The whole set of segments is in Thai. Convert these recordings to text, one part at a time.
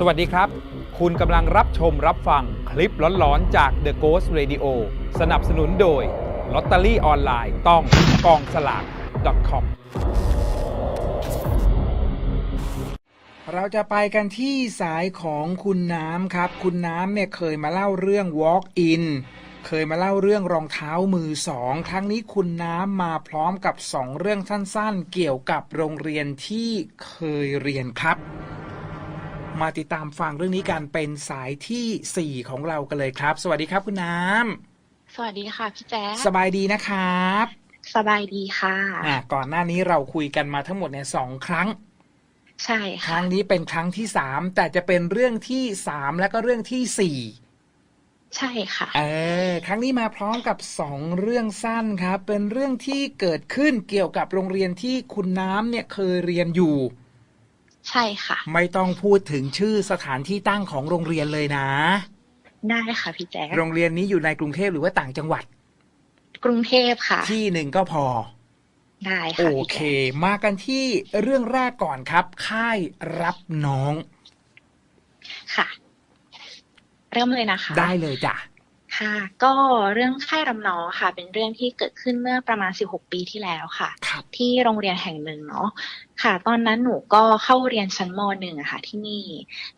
สวัสดีครับ คุณกำลังรับชมรับฟังคลิปหลอนๆ จาก The Ghost Radio สนับสนุนโดยลอตเตอรี่ออนไลน์ต้องกองสลาก .com เราจะไปกันที่สายของคุณน้ำครับ คุณน้ำเนี่ยเคยมาเล่าเรื่อง walk in เคยมาเล่าเรื่องรองเท้ามือสองครั้งนี้คุณน้ำมาพร้อมกับสองเรื่องสั้นๆ เกี่ยวกับโรงเรียนที่เคยเรียนครับ มาติดตามฟังเรื่องนี้กันเป็นสายที่สี่ของเรากันเลยครับ สวัสดีครับคุณน้สวัสดีค่ะพี่แจ๊คำสบายดีนะครับ สบายดีค่ะอะก่อนหน้านี้เราคุยกันมาทั้งหมดเนี่ยสองครั้ง ใช่คค่ะรั้งนี้เป็นครั้งที่สามแต่จะเป็นเรื่องที่สามแล้วก็เรื่องที่สี่ใช่ค่ะ เออ ครั้งนี้มาพร้อมกับสองเรื่องสั้นครับ เป็นเรื่องที่เกิดขึ้นเกี่ยวกับโรงเรียนที่คุณน้ำเนี่ยเคยเรียนอยู่ ใช่ค่ะ ไม่ต้องพูดถึงชื่อสถานที่ตั้งของโรงเรียนเลยนะ ได้ค่ะพี่แจ๊คโรงเรียนนี้อยู่ในกรุงเทพหรือว่าต่างจังหวัด กรุงเทพค่ะ ที่หนึ่งก็พอ ได้โอค่ะพี่เคแจ๊คมากันที่เรื่องแรกก่อนครับ ค่ายรับน้อง ค่ะ เริ่มเลยนะคะ ได้เลยจ้ะ ค่ะ ก็เรื่องค่ายรำน้องค่ะ เป็นเรื่องที่เกิดขึ้นเมื่อประมาณ 16 ปีที่แล้วค่ะครับที่โรงเรียนแห่งหนึ่งเนาะค่ะ ตอนนั้นหนูก็เข้าเรียนชั้นมหนึ่งอะค่ะ ที่นี่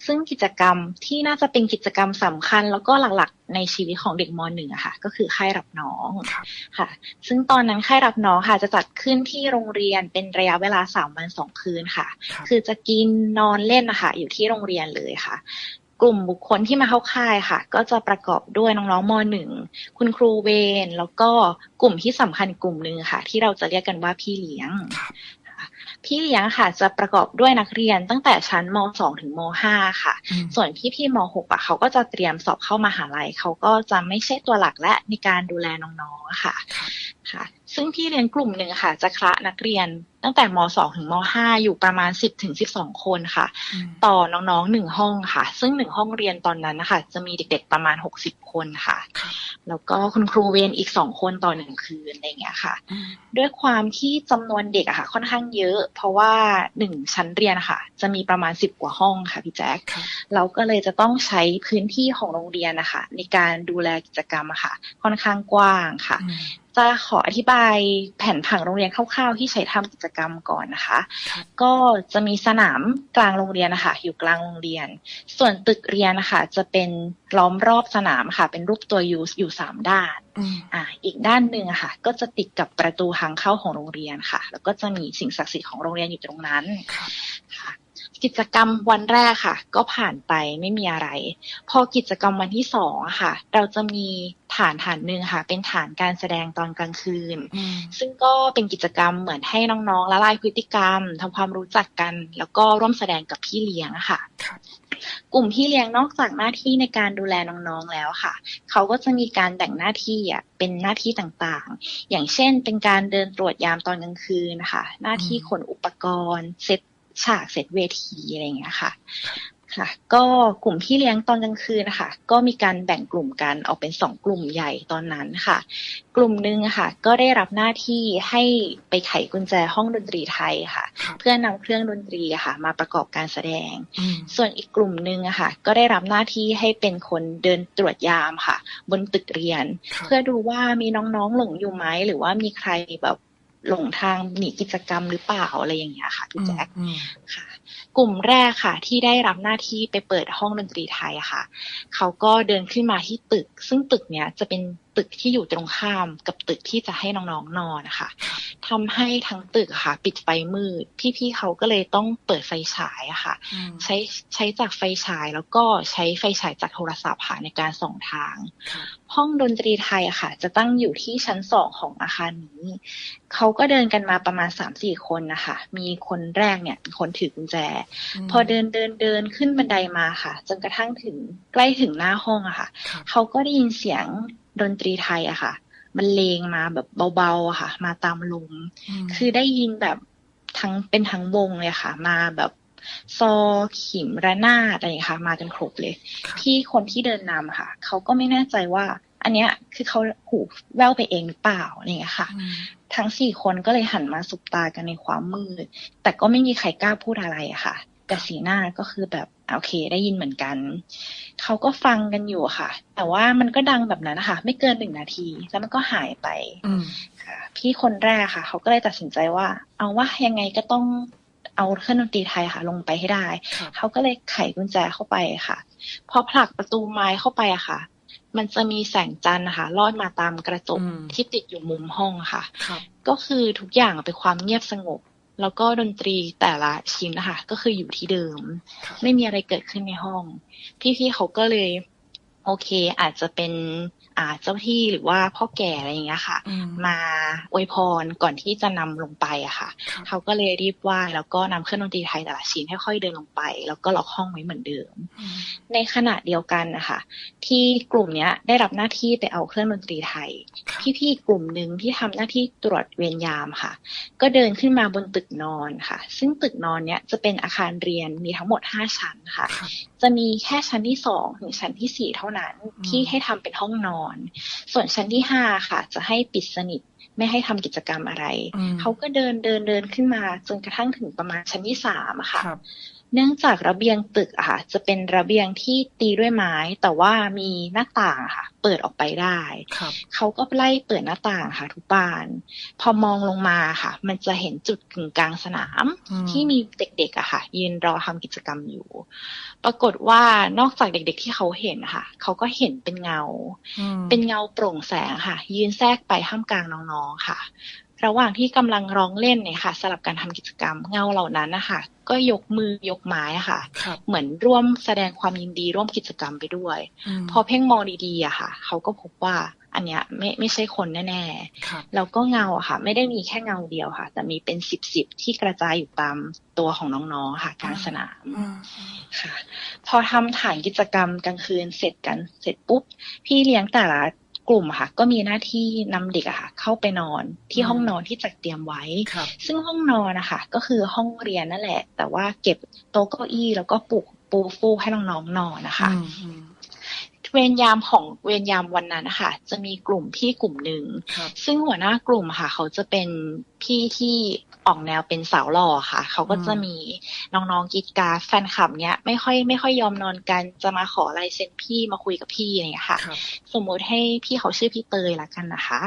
ซึ่งกิจกรรมที่น่าจะเป็นกิจกรรมสำคัญ แล้วก็หลักๆในชีวิตของเด็กมหนึ่งอะค่ะ ก็คือค่ายรับน้องครับค่ะ ซึ่งตอนนั้นค่ายรับน้องค่ะ จะจัดขึ้นที่โรงเรียนเป็นระยะเวลาสามวันสองคืนค่ะครับคือจะกินนอนเล่นนะคะอยู่ที่โรงเรียนเลยค่ะ กลุ่มบุคคลที่มาเข้าค่ายค่ะ ก็จะประกอบด้วยน้องๆมหนึ่งคุณครูเวรแล้วก็กลุ่มที่สำคัญอีกกลุ่มหนึ่งค่ะ ที่เราจะเรียกกันว่าพี่เลี้ยงครับพี่เลี้ยงค่ะ จะประกอบด้วยนักเรียนตั้งแต่ชั้นม 2 ถึงม 5 ค่ะอืมส่วนพี่พี่ๆม6 อะเขาก็จะเตรียมสอบเข้ามหาลัยเขาก็จะไม่ใช่ตัวหลักและในการดูแลน้องๆอะค่ะครับค่ะ ซึ่งพี่เลี้ยงกลุ่มหนึ่งค่ะ จะคละนักเรียนตั้งแต่ม2ถึงม5อยู่ประมาณ10ถึง12คนค่ะอืมต่อน้องๆหนึ่งห้องค่ะ ซึ่งหนึ่งห้องเรียนตอนนั้นนะคะจะมีเด็กๆประมาณ60คนค่ะครับแล้วก็คุณครูเวรอีกสองคนต่อหนึ่งคืนอะไรอย่างเงี้ยค่ะอืมด้วยความที่จำนวนเด็กอะค่ะ ค่อนข้างเยอะ เพราะว่าหนึ่งชั้นเรียนอะค่ะ จะมีประมาณสิบกว่าห้องค่ะพี่แจ๊คครับเราก็เลยจะต้องใช้พื้นที่ของโรงเรียนนะคะในการดูแลกิจกรรมอะค่ะ ค่อนข้างกว้างค่ะอืมจะขออธิบายแผนผังโรงเรียนคร่าวๆ ที่ใช้ทำกิจกรรมก่อนนะคะครับก็จะมีสนามกลางโรงเรียนนะคะอยู่กลางโรงเรียน ส่วนตึกเรียนนะคะจะเป็นล้อมรอบสนามค่ะ เป็นรูปตัวยูอยู่สามด้านอืมอ่าอีกด้านหนึ่งอะค่ะ ก็จะติดกับประตูทางเข้าของโรงเรียนค่ะ แล้วก็จะมีสิ่งศักดิ์สิทธิ์ของโรงเรียนอยู่ตรงนั้นครับค่ะ กิจกรรมวันแรกค่ะ ก็ผ่านไปไม่มีอะไร พอกิจกรรมวันที่สองอะค่ะ เราจะมีฐานฐานหนึ่งค่ะ เป็นฐานการแสดงตอนกลางคืนอืมซึ่งก็เป็นกิจกรรมเหมือนให้น้องๆละลายพฤติกรรมทำความรู้จักกัน แล้วก็ร่วมแสดงกับพี่เลี้ยงอะค่ะครับกลุ่มพี่เลี้ยงนอกจากหน้าที่ในการดูแลน้องๆแล้วค่ะ เขาก็จะมีการแบ่งหน้าที่อะเป็นหน้าที่ต่างๆ อย่างเช่นเป็นการเดินตรวจยามตอนกลางคืนนะคะหน้าที่ขนอุปกรณ์ เซต ฉากเซตเวทีอะไรอย่างเงี้ยค่ะ ค่ะ ก็กลุ่มพี่เลี้ยงตอนกลางคืนนะคะก็มีการแบ่งกลุ่มกันออกเป็นสองกลุ่มใหญ่ตอนนั้นค่ะ กลุ่มหนึ่งอะค่ะ ก็ได้รับหน้าที่ให้ไปไขกุญแจห้องดนตรีไทยค่ะครับเพื่อนำเครื่องดนตรีอะค่ะ มาประกอบการแสดงอืมส่วนอีกกลุ่มหนึ่งอะค่ะ ก็ได้รับหน้าที่ให้เป็นคนเดินตรวจยามค่ะ บนตึกเรียนครับเพื่อดูว่ามีน้องๆหลงอยู่ไหมหรือว่ามีใครแบบ หลงทางหนีกิจกรรมหรือเปล่าอะไรอย่างเงี้ยค่ะพี่แจ๊คอืมค่ะ กลุ่มแรกค่ะ ที่ได้รับหน้าที่ไปเปิดห้องดนตรีไทยอะค่ะ เขาก็เดินขึ้นมาที่ตึก ซึ่งตึกเนี้ยจะเป็น ตึกที่อยู่ตรงข้ามกับตึกที่จะให้น้องๆนอนนะคะทำให้ทั้งตึกอะค่ะ ปิดไฟมืด พี่ๆเขาก็เลยต้องเปิดไฟฉายอะค่ะอืมใช้ใช้จากไฟฉายแล้วก็ใช้ไฟฉายจากโทรศัพท์ค่ะในการส่องทางครับห้องดนตรีไทยอะค่ะ จะตั้งอยู่ที่ชั้นสองของอาคารนี้เขาก็เดินกันมาประมาณสามสี่คนนะคะมีคนแรกเนี่ยเป็นคนถือกุญแจมพอเดินเดินเดินขึ้นบันไดมาค่ะจนกระทั่งถึงใกล้ถึงหน้าห้องอะค่ะครับเขาก็ได้ยินเสียง ดนตรีไทยอะค่ะ มันเลงมาแบบเบาๆอะค่ะ มาตามลมมคือได้ยินแบบทั้งเป็นทั้งวงเลยค่ะ มาแบบซอขิมระนาดอะไรอย่างเงี้ยค่ะ มากันครบเลยครับที่คนที่เดินนำค่ะ เขาก็ไม่แน่ใจว่า อันเนี้ยคือเขาหูแว่วไปเองหรือเปล่าอะไรอย่างเงี้ยค่ะอืมทั้งสี่คนก็เลยหันมาสบตากันในความมืดแต่ก็ไม่มีใครกล้าพูดอะไรอะค่ะ แต่สีหน้าก็คือแบบอะ โอเค ได้ยินเหมือนกัน เขาก็ฟังกันอยู่ค่ะ แต่ว่ามันก็ดังแบบนั้นนะคะไม่เกินหนึ่งนาที แล้วมันก็หายไปอืมค่ะพี่คนแรกค่ะ เขาก็เลยตัดสินใจว่า เอาว่ายังไงก็ต้องเอาเครื่องดนตรีไทยค่ะ ลงไปให้ได้ครับเขาก็เลยไขกุญแจเข้าไปค่ะ พอผลักประตูไม้เข้าไปอะค่ะ มันจะมีแสงจันทร์นะคะลอดมาตามกระจกอืมที่ติดอยู่มุมห้องค่ะครับก็คือทุกอย่างเป็นความเงียบสงบ แล้วก็ดนตรีแต่ละชิ้นนะคะ ก็คืออยู่ที่เดิมครับไม่มีอะไรเกิดขึ้นในห้อง พี่ๆเขาก็เลย โอเค อาจจะเป็นอ่า เจ้าที่หรือว่าพ่อแก่อะไรอย่างเงี้ยค่ะอืมมาอวยพรก่อนที่จะนำลงไปอะค่ะครับเขาก็เลยรีบไหว้แล้วก็นำเครื่องดนตรีไทยแต่ละชิ้นค่อยๆเดินลงไป แล้วก็ล็อกห้องไว้เหมือนเดิมอืมในขณะเดียวกันนะคะที่กลุ่มเนี้ยได้รับหน้าที่ไปเอาเครื่องดนตรีไทยครับพี่ๆกลุ่มหนึ่งที่ทำหน้าที่ตรวจเวรยามค่ะ ก็เดินขึ้นมาบนตึกนอนค่ะ ซึ่งตึกนอนเนี้ยจะเป็นอาคารเรียนมีทั้งหมด5ชั้นค่ะครับจะมีแค่ชั้นที่สองถึงชั้นที่สี่เท่านั้นอืมที่ให้ทำเป็นห้องนอน ส่วนชั้นที่ห้าค่ะ จะให้ปิดสนิทไม่ให้ทำกิจกรรมอะไรอืมเขาก็เดินเดินเดินขึ้นมาจนกระทั่งถึงประมาณชั้นที่สามอะค่ะครับ เนื่องจากระเบียงตึกอะค่ะจะเป็นระเบียงที่ตีด้วยไม้ แต่ว่ามีหน้าต่างอะค่ะ เปิดออกไปได้ครับเขาก็ไล่เปิดหน้าต่างค่ะ ทุกบาน พอมองลงมาค่ะ มันจะเห็นจุดกึ่งกลางสนามอืมที่มีเด็กๆอะค่ะ ยืนรอทำกิจกรรมอยู่ ปรากฏว่านอกจากเด็กๆที่เขาเห็นค่ะเขาก็เห็นเป็นเงาอืมเป็นเงาโปร่งแสงค่ะ ยืนแทรกไปท่ามกลางน้องๆค่ะ ระหว่างที่กำลังร้องเล่นเนี่ยค่ะ สลับการทำกิจกรรมเงาเหล่านั้นนะคะก็ยกมือยกไม้อะค่ะครับเหมือนร่วมแสดงความยินดีร่วมกิจกรรมไปด้วยมพอเพ่งมองดีๆอะค่ะ เขาก็พบว่าอันเนี้ยไม่ไม่ใช่คนแน่ครับๆแล้วก็เงาอะค่ะ ไม่ได้มีแค่เงาเดียวค่ะ แต่มีเป็นสิบสิบๆที่กระจายอยู่ตามตัวของน้องๆค่ะกลางสนามอืมค่ะ พอทำฐานกิจกรรมกลางคืนเสร็จกันเสร็จปุ๊บ พี่เลี้ยงแต่ละ กลุ่มอะค่ะ ก็มีหน้าที่นำเด็กอะค่ะ เข้าไปนอนที่ห้องนอนที่จัดเตรียมไว้ครับซึ่งห้องนอนนะคะก็คือห้องเรียนนั่นแหละ แต่ว่าเก็บโต๊ะเก้าอี้แล้วก็ปูปูฟูกให้น้องๆนอนนะคะอืมอืม เวรยามของเวรยามวันนั้นนะคะจะมีกลุ่มพี่กลุ่มหนึ่งครับซึ่งหัวหน้ากลุ่มอะค่ะ เขาจะเป็นพี่ที่ออกแนวเป็นสาวหล่อค่ะ เขาก็จะมีน้องๆกรีดกรารดแฟนคลับเนี้ยไม่ค่อยไม่ค่อยยอมนอนกันจะมาขอลายเซ็นพี่มาคุยกับพี่อะไรอย่างเงี้ยค่ะครับสมมุติให้พี่เขาชื่อพี่เตยละกันนะคะ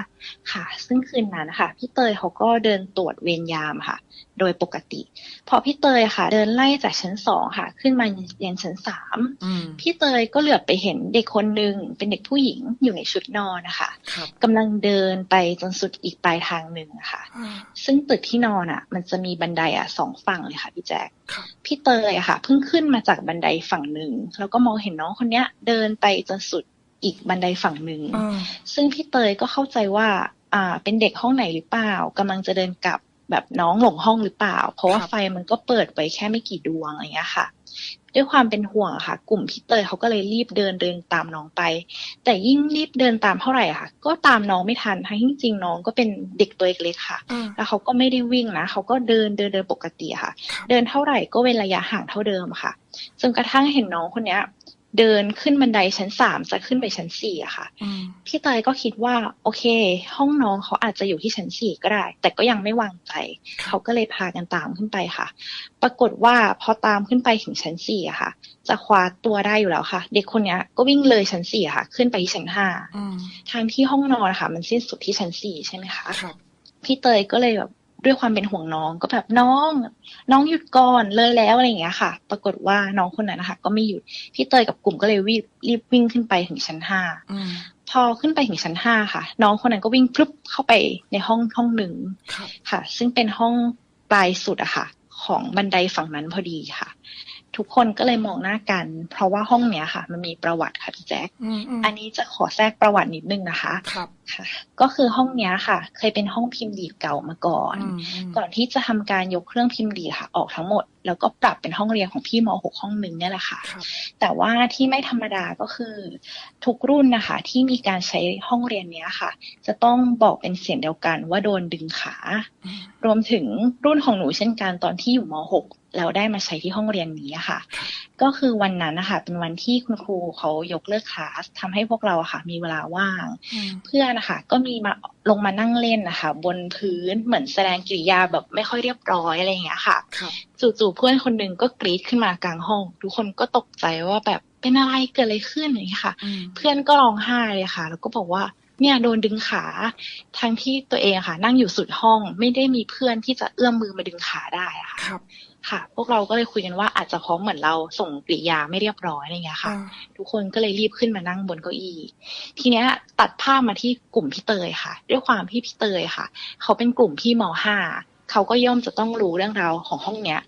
ค่ะ ซึ่งคืนนั้นนะคะพี่เตยเขาก็เดินตรวจเวรยามค่ะ โดยปกติ พอพี่เตยค่ะ เดินไล่จากชั้นสองค่ะ ขึ้นมายังชั้นสามอืมพี่เตยก็เหลือบไปเห็นเด็กคนหนึ่งเป็นเด็กผู้หญิงอยู่ในชุดนอนนะคะครับกำลังเดินไปจนสุดอีกปลายทางหนึ่งอะค่ะอ่าซึ่งตึกที่นอนอะ มันจะมีบันไดอะสองฝั่งเลยค่ะพี่แจ๊คครับพี่เตยอะค่ะเพิ่งขึ้นมาจากบันไดฝั่งหนึ่งแล้วก็มองเห็นน้องคนเนี้ย เดินไปจนสุดอีกบันไดฝั่งหนึ่งอ่าซึ่งพี่เตยก็เข้าใจว่า อ่า เป็นเด็กห้องไหนหรือเปล่ากำลังจะเดินกลับแบบน้องหลงห้องหรือเปล่า เพราะว่าไฟมันก็เปิดไว้แค่ไม่กี่ดวงอะไรอย่างเงี้ยค่ะ ด้วยความเป็นห่วงอะค่ะ กลุ่มพี่เตยเขาก็เลยรีบเดินเดินตามน้องไป แต่ยิ่งรีบเดินตามเท่าไหร่อะค่ะ ก็ตามน้องไม่ทันทั้งที่จริงๆน้องก็เป็นเด็กตัวเล็กๆค่ะอ่าแล้วเขาก็ไม่ได้วิ่งนะเขาก็เดินเดินเดินปกติอะค่ะครับเดินเท่าไหร่ก็เว้นระยะห่างเท่าเดิมอะค่ะจนกระทั่งเห็นน้องคนเนี้ย เดินขึ้นบันไดชั้นสามจะขึ้นไปชั้นสี่อะค่ะอืมพี่เตยก็คิดว่า โอเค ห้องน้องเขาอาจจะอยู่ที่ชั้นสี่ก็ได้ แต่ก็ยังไม่วางใจ เขาก็เลยพากันตามขึ้นไปค่ะ ปรากฏว่าพอตามขึ้นไปถึงชั้นสี่อะค่ะ จะคว้าตัวได้อยู่แล้วค่ะ เด็กคนเนี้ยก็วิ่งเลยชั้นสี่อะค่ะ ขึ้นไปที่ชั้นห้าอืมทางที่ห้องนอนอะค่ะ มันสิ้นสุดที่ชั้นสี่ใช่ไหมคะครับพี่เตยก็เลยแบบ ด้วยความเป็นห่วงน้องก็แบบน้อง น้องหยุดก่อนเลยแล้วอะไรอย่างเงี้ยค่ะ ปรากฏว่าน้องคนนั้นนะคะ ก็ไม่หยุดพี่เตยกับกลุ่มก็เลยรีบรีบวิ่งขึ้นไปถึงชั้นห้าอืมพอขึ้นไปถึงชั้นห้าค่ะ น้องคนนั้นก็วิ่งพลุบเข้าไปในห้องห้องหนึ่งครับค่ะ ซึ่งเป็นห้องปลายสุดอะค่ะ ของบันไดฝั่งนั้นพอดีค่ะ ทุกคนก็เลยมองหน้ากัน เพราะว่าห้องเนี้ยค่ะ มันมีประวัติค่ะพี่แจ๊คอืมอืมอันนี้จะขอแทรกประวัตินิดนึงนะคะครับค่ะ ก็คือห้องเนี้ยค่ะ เคยเป็นห้องพิมพ์ดีดเก่ามาก่อนอืมอืมก่อนที่จะทำการยกเครื่องพิมพ์ดีดค่ะ ออกทั้งหมด แล้วก็ปรับเป็นห้องเรียนของพี่ม .6 ห้องหนึ่งเนี่ยแหละค่ะครับแต่ว่าที่ไม่ธรรมดาก็คือ ทุกรุ่นนะคะ ที่มีการใช้ห้องเรียนเนี้ยค่ะ จะต้องบอกเป็นเสียงเดียวกันว่าโดนดึงขาอืมรวมถึงรุ่นของหนูเช่นกันตอนที่อยู่ม .6 แล้วได้มาใช้ที่ห้องเรียนนี้อะค่ะ ก็คือวันนั้นนะคะเป็นวันที่คุณครูเขายกเลิกคลาสทำให้พวกเราอะค่ะ มีเวลาว่าง เพื่อนนะคะก็มีมาลงมานั่งเล่นนะคะ บนพื้นเหมือนแสดงกิริยาแบบไม่ค่อยเรียบร้อยอะไรอย่างเงี้ยค่ะครับจู่ๆเพื่อนคนหนึ่งก็กรีดขึ้นมากลางห้อง ทุกคนก็ตกใจว่าแบบเป็นอะไรเกิดอะไรขึ้นอย่างเงี้ยค่ะ เพื่อนก็ร้องไห้เลยค่ะ แล้วก็บอกว่าเนี่ยโดนดึงขาทั้งที่ตัวเองอะค่ะ นั่งอยู่สุดห้องไม่ได้มีเพื่อนที่จะเอื้อมมือมาดึงขาได้อะค่ะ ครับค่ะ พวกเราก็เลยคุยกันว่าอาจจะเพราะเหมือนเราส่งกริยาไม่เรียบร้อยอะไรเงี้ยค่ะอ่าทุกคนก็เลยรีบขึ้นมานั่งบนเก้าอี้ ทีเนี้ยตัดภาพมาที่กลุ่มพี่เตยค่ะ ด้วยความที่พี่เตยค่ะ เขาเป็นกลุ่มพี่มห้าเขาก็ย่อมจะต้องรู้เรื่องราวของห้องเนี้ย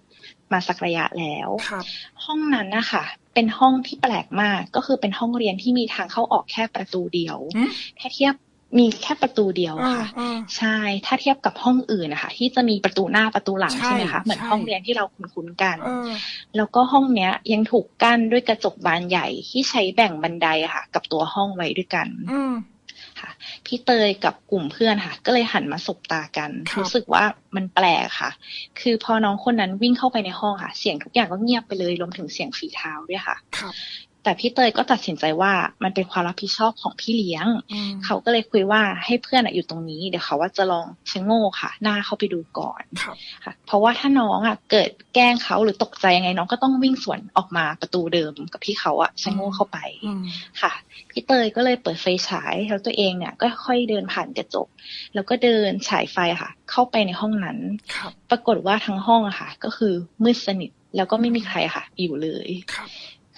มาสักระยะแล้วครับห้องนั้นนะคะเป็นห้องที่แปลกมากก็คือเป็นห้องเรียนที่มีทางเข้าออกแค่ประตูเดียวอืมถ้าเทียบ มีแค่ประตูเดียวอ่าค่ะอ่าใช่ ถ้าเทียบกับห้องอื่นนะคะ ที่จะมีประตูหน้าประตูหลังใช่ใช่ไหมคะเหมือนใช่ห้องเรียนที่เราคุ้นๆกันเออแล้วก็ห้องเนี้ยยังถูกกั้นด้วยกระจกบานใหญ่ที่ใช้แบ่งบันไดอะค่ะ กับตัวห้องไว้ด้วยกันอืมค่ะ พี่เตยกับกลุ่มเพื่อนค่ะ ก็เลยหันมาสบตากันครับรู้สึกว่ามันแปลกค่ะ คือพอน้องคนนั้นวิ่งเข้าไปในห้องค่ะ เสียงทุกอย่างก็เงียบไปเลยรวมถึงเสียงฝีเท้าด้วยค่ะครับ แต่พี่เตยก็ตัดสินใจว่ามันเป็นความรับผิดชอบของพี่เลี้ยงอืมเขาก็เลยคุยว่าให้เพื่อนอะอยู่ตรงนี้ เดี๋ยวเขาว่าจะลองชะโง่ค่ะ หน้าเข้าไปดูก่อนครับค่ะ เพราะว่าถ้าน้องอะเกิดแกล้งเขาหรือตกใจยังไง น้องก็ต้องวิ่งสวนออกมาประตูเดิมกับที่เขาอะชะโง่เข้าไปอืมค่ะพี่เตยก็เลยเปิดไฟฉายแล้วตัวเองเนี่ยก็ค่อยเดินผ่านกระจก แล้วก็เดินฉายไฟค่ะ เข้าไปในห้องนั้นครับปรากฏว่าทั้งห้องอะค่ะ ก็คือมืดสนิทแล้วก็ไม่มีใครค่ะ อยู่เลย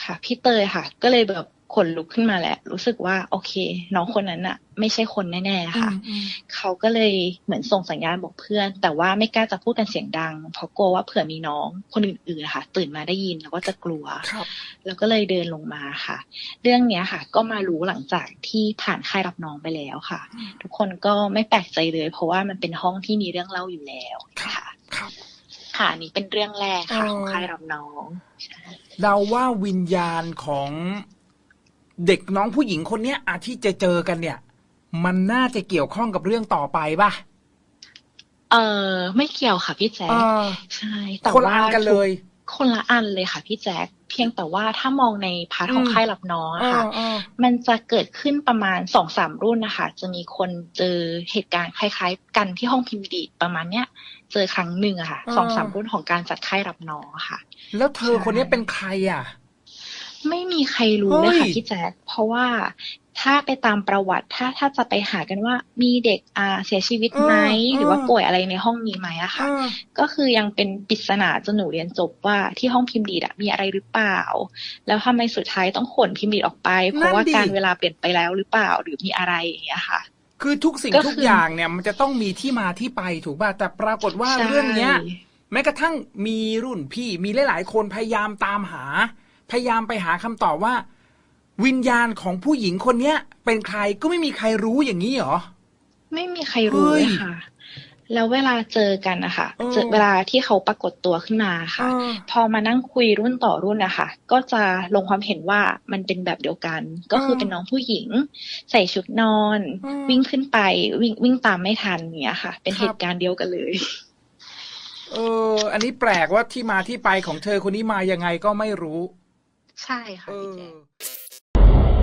ครับค่ะ พี่เตยค่ะ ก็เลยแบบขนลุกขึ้นมาแหละ รู้สึกว่า โอเค น้องคนนั้นน่ะไม่ใช่คนแน่ๆค่ะอืมอืมเขาก็เลยเหมือนส่งสัญญาณบอกเพื่อน แต่ว่าไม่กล้าจะพูดกันเสียงดัง เพราะกลัวว่าเผื่อมีน้องคนอื่นๆนะคะตื่นมาได้ยินแล้วก็จะกลัวครับแล้วก็เลยเดินลงมาค่ะ เรื่องเนี้ยค่ะ ก็มารู้หลังจากที่ผ่านค่ายรับน้องไปแล้วค่ะอืมทุกคนก็ไม่แปลกใจเลย เพราะว่ามันเป็นห้องที่มีเรื่องเล่าอยู่แล้วค่ะ ครับค่ะอันนี้เป็นเรื่องแรกค่ะอ๋อของค่ายรับน้องเราว่าวิญญาณของเด็กน้องผู้หญิงคนเนี้ยอาที่จะเจอกันเนี่ย มันน่าจะเกี่ยวข้องกับเรื่องต่อไปป่ะเออไม่เกี่ยวค่ะพี่แจ๊เอคอใช่แต่คนละว่าอันกันเลย คนละอันเลยค่ะพี่แจ๊คเพียงแต่ว่าถ้ามองในพาร์ทของอืมค่ายรับน้องเออะค่ะอเออมันจะเกิดขึ้นประมาณสองสามรุ่นนะคะ จะมีคนเจอเหตุการณ์คล้าย ๆ กันที่ห้องพิมพ์ดีดประมาณเนี้ย เจอครั้งหนึ่งอะค่ะอ่าสองสามรุ่นของการจัดค่ายรับน้องอะค่ะ แล้วเธอใช่คนนี้เป็นใครอะ ไม่มีใครรู้เลยค่ะเฮ้ยพี่แจ๊คเพราะว่าถ้าไปตามประวัติถ้าถ้าจะไปหากันว่า มีเด็กอ่าเสียชีวิตไหมหรือว่าป่วยอะไรในห้องนี้ไหมอะค่ะเออก็คือยังเป็นปริศนาจนหนูเรียนจบว่าที่ห้องพิมพ์ดีดอะมีอะไรหรือเปล่า แล้วทำไมสุดท้ายต้องขนพิมพ์ดีดออกไป เพราะว่าการเวลาเปลี่ยนไปแล้วหรือเปล่าหรือมีอะไรอย่างเงี้ยค่ะ คือทุกสิ่งก็คือทุกอย่างเนี่ย มันจะต้องมีที่มาที่ไปถูกป่ะแต่ปรากฏว่าใช่เรื่องเนี้ย แม้กระทั่งมีรุ่นพี่มีหลาย ๆ คนพยายามตามหา พยายามไปหาคำตอบว่า วิญญาณของผู้หญิงคนเนี้ย เป็นใครก็ไม่มีใครรู้อย่างนี้เหรอ ไม่มีใครรู้เลยเฮ้ยค่ะ แล้วเวลาเจอกันนะคะเออเจอเวลาที่เขาปรากฏตัวขึ้นมาค่ะเออพอมานั่งคุยรุ่นต่อรุ่นนะคะก็จะลงความเห็นว่ามันเป็นแบบเดียวกัน ก็คือเออเป็นน้องผู้หญิง ใส่ชุดนอนอืมวิ่งขึ้นไปวิ่งวิ่งตามไม่ทันอย่างเนี้ยค่ะ เป็นครับเหตุการณ์เดียวกันเลยเอออันนี้แปลกว่าที่มาที่ไปของเธอคนนี้มายังไงก็ไม่รู้ ใช่ค่ะเอพี่อแจ๊ค